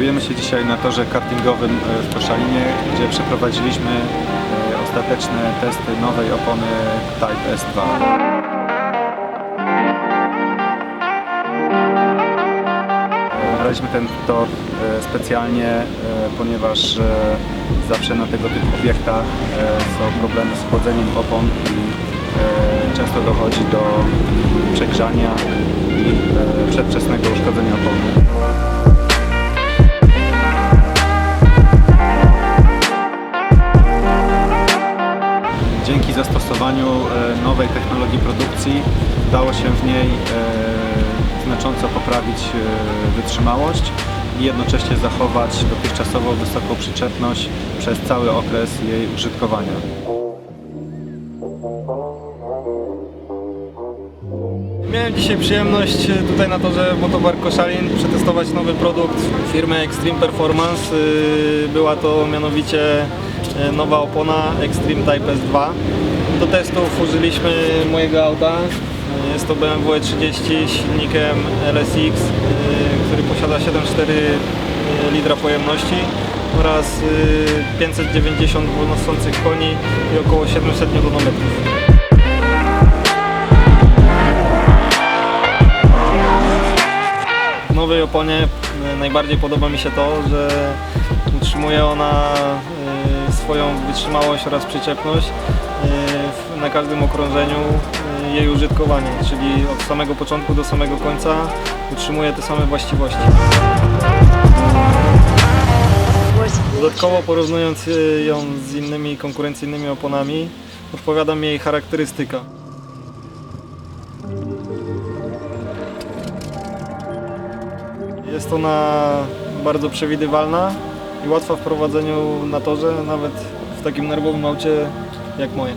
Znajdujemy się dzisiaj na torze kartingowym e, w Koszalinie, gdzie przeprowadziliśmy e, ostateczne testy nowej opony Type S2. Braliśmy ten tor e, specjalnie, ponieważ zawsze na tego typu obiektach są problemy z chłodzeniem opon i często dochodzi do przegrzania i przedwczesnego uszkodzenia opony. Dzięki zastosowaniu e, nowej technologii produkcji udało się w niej e, znacząco poprawić e, wytrzymałość i jednocześnie zachować dotychczasowo wysoką przyczepność przez cały okres jej użytkowania. Miałem dzisiaj przyjemność e, tutaj na torze Motobar Koszalin przetestować nowy produkt firmy Extreme Performance. Y, Była to mianowicie e, nowa opona Extreme Type S2. Do testów użyliśmy mojego auta. Jest to BMW E30 z silnikiem LSX, który posiada 7,4 litra pojemności oraz y, 590 noszących koni i około 700 Nm. Nowej oponie e, najbardziej podoba mi się to, że utrzymuje ona e, swoją wytrzymałość oraz przyczepność e, na każdym okrążeniu jej użytkowania, czyli od samego początku do samego końca utrzymuje te same właściwości. Dodatkowo porównując ją z innymi konkurencyjnymi oponami, odpowiada mi jej charakterystyka. Jest ona bardzo przewidywalna i łatwa w prowadzeniu na torze, nawet w takim nerwowym aucie jak moje.